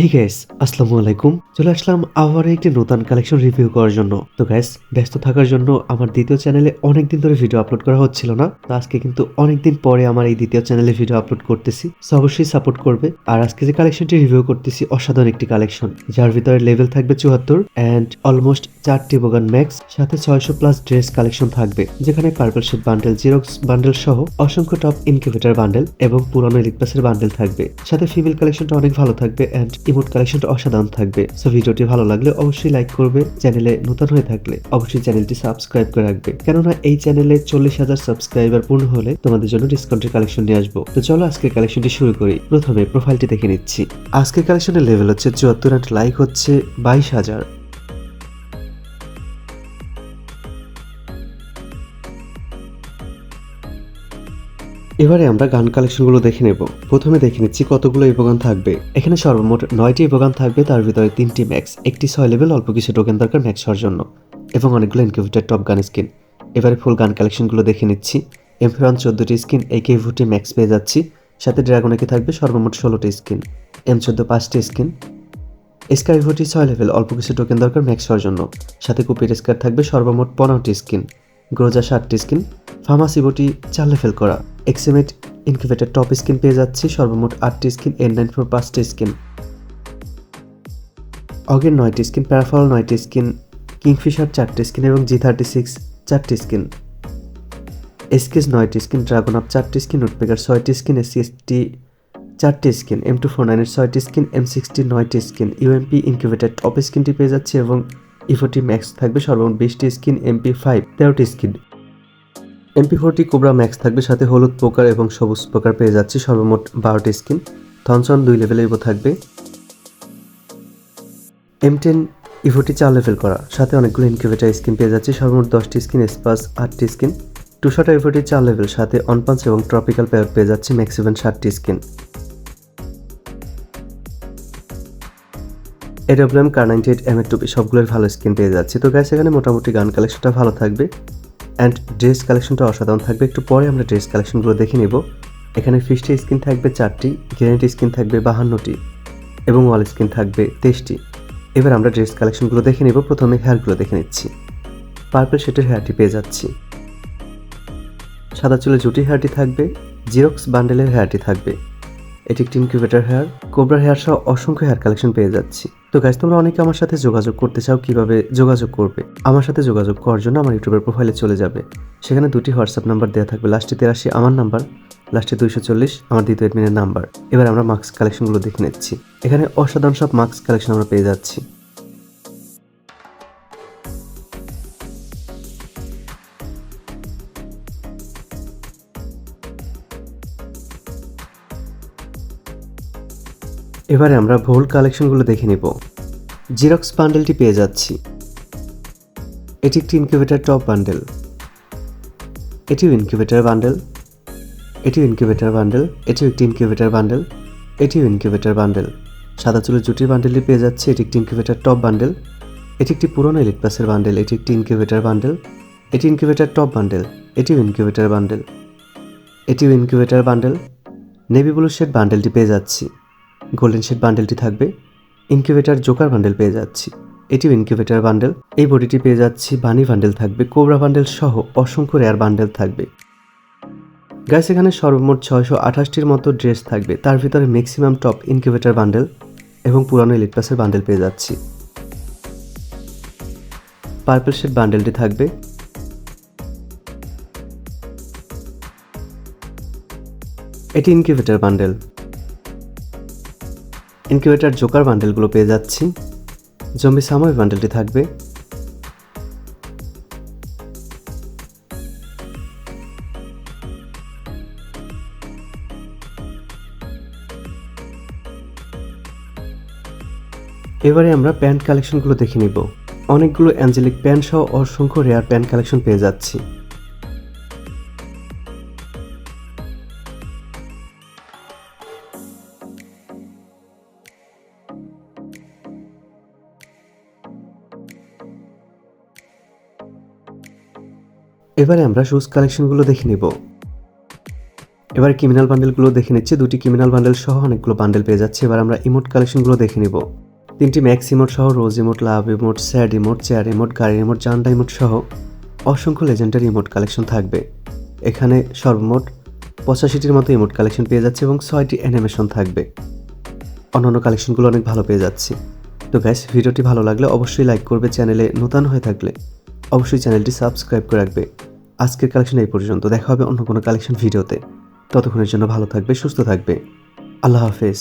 এই গ্যাস আসসালামু আলাইকুম। চলে আসলাম আবার একটি নতুন কালেকশন রিভিউ করার জন্য। তো গ্যাস ব্যস্ত থাকার জন্য আমার দ্বিতীয় চ্যানেলে অনেক দিন ধরে ভিডিও আপলোড করা হচ্ছিল না। তো আজকে কিন্তু অনেকদিন পরে আমার এই দ্বিতীয় চ্যানেলে ভিডিও আপলোড করতেছি। সো অবশ্যই সাপোর্ট করবে। আর আজকে যে কালেকশনটি রিভিউ করতেছি, অসাধারণ একটি কালেকশন যার ভিতরে লেভেল থাকবে চুয়াত্তর অ্যান্ড অলমোস্ট চারটি বোগান ম্যাক্স সাথে ছয়শো প্লাস ড্রেস কালেকশন থাকবে। যেখানে purple shade bundle xerox bundle সহ অসংখ্য টপ ইনকিউবেটার বান্ডেল এবং পুরনো এলিট বান্ডেল থাকবে। সাথে ফিমেল কালেকশনটা অনেক ভালো থাকবে অ্যান্ড ইমোট কালেকশনটা অসাধারণ থাকবে। সো ভিডিওটি ভালো লাগলে অবশ্যই লাইক করবে, চ্যানেলে নতুন হয়ে থাকলে অবশ্যই চ্যানেলটি সাবস্ক্রাইব করে রাখবে। কেননা এই চ্যানেলে চল্লিশ হাজার সাবস্ক্রাইবার পূর্ণ হলে তোমাদের জন্য ডিসকাউন্টের কালেকশন নিয়ে আসব। তো চলো আজকের কালেকশনটি শুরু করি। প্রথমে প্রোফাইলটি দেখে নিচ্ছি। আজকের কালেকশনের লেভেল হচ্ছে চুয়াত্তর লাইক হচ্ছে বাইশ হাজার। এবারে আমরা গান কালেকশনগুলো দেখে নেব। প্রথমে দেখে নিচ্ছি কতগুলো ইভোগান থাকবে। এখানে সর্বমোট নয়টি ইভোগান থাকবে, তার ভিতরে তিনটি ম্যাক্স একটি ছয় লেভেল অল্প কিছু টোকেন দরকার ম্যাক্স হওয়ার জন্য, এবং অনেকগুলো ইনকিউবেটার টপ গান স্কিন এবারে ফুল গান কালেকশনগুলো দেখে নিচ্ছি। এমফিরন চোদ্দোটি স্কিন একে ভুটি ম্যাক্স পেয়ে যাচ্ছি। সাথে ড্রাগনেকে থাকবে সর্বমোট ষোলোটি স্কিন এম চোদ্দ পাঁচটি স্কিন স্কাই ভুটি ছয় লেভেল অল্প কিছু টোকেন দরকার ম্যাক্স হওয়ার জন্য। সাথে কুপির স্কার থাকবে সর্বমোট পনেরোটি স্কিন গ্রোজা ষাটটি স্কিন ফার্মাসি বটি চার লেভেল করা। এক্সিমেট ইনকিউবেটার টপ স্কিন পেয়ে যাচ্ছি, সর্বমোট আটটি স্কিন এন নাইন ফোর পাঁচটি স্কিন অগের নয়টি স্কিন প্যারাফল নয়টি স্কিন কিংফিশার চারটি স্কিন এবং জি থার্টি সিক্স চারটি স্কিন এসকেস নয়টি স্কিন ড্রাগন আপ চারটি স্কিন উডপেকার ছয়টি স্কিন এসসি এসটি চারটি স্কিন এম টু ফোর নাইনের ছয়টি স্কিন এম সিক্সটি নয়টি স্কিন ইউএমপি ইনকিউবেটার টপ স্কিনটি পেয়ে যাচ্ছে এবং ইফোটি ম্যাক্স থাকবে সর্বমোট বিশটি স্কিন এমপি ফাইভ তেরোটি skin MP forty cobra max থাকবে, সাথে হলুদ পোকার এবং সবুজ পোকার পেয়ে যাচ্ছে সর্বমোট বারোটি স্কিন। থনসন দুই লেভেলে ইভো থাকবে। এম টেন ইভোটি চার লেভেল করা, সাথে অনেকগুলো ইনকিউবেটার স্কিন পেয়ে যাচ্ছে, সর্বমোট দশটি স্কিন, স্পাস আটটি স্কিন। টুশাটা ইভোটি চার লেভেল, সাথে অনপাঞ্চ এবং ট্রপিক্যাল পেয়ার পেয়ে যাচ্ছে ম্যাক্সিমাম ষাটটি skin. AWM, Kar ninety eight, M এর টুপি, সবগুলোর ভালো স্কিন পেয়ে যাচ্ছে। তো গ্যাস এখানে মোটামুটি গান কালেকশনটা ভালো থাকবে। অ্যান্ড ড্রেস কালেকশনটা অসাধারণ থাকবে। একটু পরে আমরা ড্রেস কালেকশনগুলো দেখে নেব। এখানে ফিস্টি স্কিন থাকবে চারটি গ্যারেন্টি স্কিন থাকবে বাহান্নটি এবং ওয়াল স্কিন থাকবে তেইশটি। এবার আমরা ড্রেস কালেকশনগুলো দেখে নেব। প্রথমে হেয়ারগুলো দেখে নিচ্ছি। পার্পল শেটের হেয়ারটি পেয়ে যাচ্ছি। সাদা চুলে জুটি হেয়ারটি থাকবে। জিরক্স বান্ডেলের হেয়ারটি থাকবে। এটি একটি ইনকিউবেটার হেয়ার কোবরা হেয়ার সহ অসংখ্য হেয়ার কালেকশন পেয়ে যাচ্ছি। তো গাইজ তোমরা অনেকে আমার সাথে যোগাযোগ করতে চাও কীভাবে যোগাযোগ করবে? আমার সাথে যোগাযোগ করার জন্য আমার ইউটিউবের প্রোফাইলে চলে যাবে। সেখানে দুটি হোয়াটসঅ্যাপ নাম্বার দেওয়া থাকবে। লাস্টে তেরাশি, আমার নাম্বার লাস্টে দুইশো চল্লিশ, আমার দ্বিতীয় এডমিনের নাম্বার এবার আমরা মাস্ক কালেকশনগুলো দেখে নিচ্ছি। এখানে অসাধারণ সব মাস্ক কালেকশন আমরা পেয়ে যাচ্ছি। এবারে আমরা ভুল কালেকশনগুলো দেখে নেব। জিরক্স বান্ডেলটি পেয়ে যাচ্ছি। এটি একটি ইনকিউবেটার টপ বান্ডেল এটিও ইনকিউবেটার বান্ডেল এটিও ইনকিউবেটার বান্ডেল এটিও একটি ইনকিউবেটার বান্ডেল এটিও ইনকিউবেটার বান্ডেল সাদা চুলের জুটির বান্ডেলটি পেয়ে যাচ্ছে। এটি একটি ইনকিউবেটার টপ বান্ডেল এটি একটি পুরনো প্লাসের বান্ডেল এটি একটি ইনকিউবেটার বান্ডেল এটি ইনকিউবেটার টপ বান্ডেল এটিও ইনকিউবেটার বান্ডেল এটিও incubator bundle navy blue shade বান্ডেলটি পেয়ে যাচ্ছি। গোল্ডেন শেড বান্ডেলটি থাকবে। ইনকিউবেটার জোকার বান্ডেল পেয়ে যাচ্ছি। এটিও ইনকিউবেটার বান্ডেল এই বডিটি পেয়ে যাচ্ছি। বানি বান্ডেল থাকবে। কোবরা বান্ডেল সহ অসংখ্য রেয়ার বান্ডেল থাকবে। গ্যাস এখানে সর্বমোট ছয়শো আঠাশটির মতো ড্রেস থাকবে। তার ভিতরে ম্যাক্সিমাম টপ ইনকিউবেটার বান্ডেল এবং পুরানো এলিট বান্ডেল পেয়ে যাচ্ছি। পার্পল শেড বান্ডেলটি থাকবে। এটি ইনকিউবেটার বান্ডেল ইনকিউবেটার জোকার বান্ডেলগুলো পেয়ে যাচ্ছি। জম্বি সাময় বান্ডেলটি থাকবে। এবারে আমরা প্যান্ট কালেকশনগুলো দেখে নিব। অনেকগুলো অ্যাঞ্জেলিক প্যান্ট সহ অসংখ্য রেয়ার প্যান্ট কালেকশন পেয়ে যাচ্ছি। এবারে আমরা শুজ কালেকশনগুলো দেখে নেব। এবার ক্রিমিনাল বান্ডেলগুলো দেখে নিচ্ছি। দুটি ক্রিমিনাল বান্ডেল সহ অনেকগুলো বান্ডেল পেয়ে যাচ্ছে। এবার আমরা ইমোট কালেকশনগুলো দেখে নিব। তিনটি ম্যাক্স ইমোট সহ rose emote love emote sad emote chair emote গাড়ি ইমোট জান্ডা ইমোট সহ অসংখ্য লেজেন্ডারি ইমোট কালেকশন থাকবে। এখানে সর্বমোট পঁচাশিটির মতো ইমোট কালেকশন পেয়ে যাচ্ছে এবং ছয়টি অ্যানিমেশন থাকবে। অন্যান্য কালেকশনগুলো অনেক ভালো পেয়ে যাচ্ছি। তো গ্যাস ভিডিওটি ভালো লাগলে অবশ্যই লাইক করবে। চ্যানেলে নতুন হয়ে থাকলে অবশ্যই চ্যানেলটি সাবস্ক্রাইব করে রাখবে। আজকের কালেকশন এই পর্যন্ত। দেখা হবে অন্য কোনো কালেকশন ভিডিওতে ততক্ষণের জন্য ভালো থাকবে, সুস্থ থাকবে। আল্লাহ হাফেজ।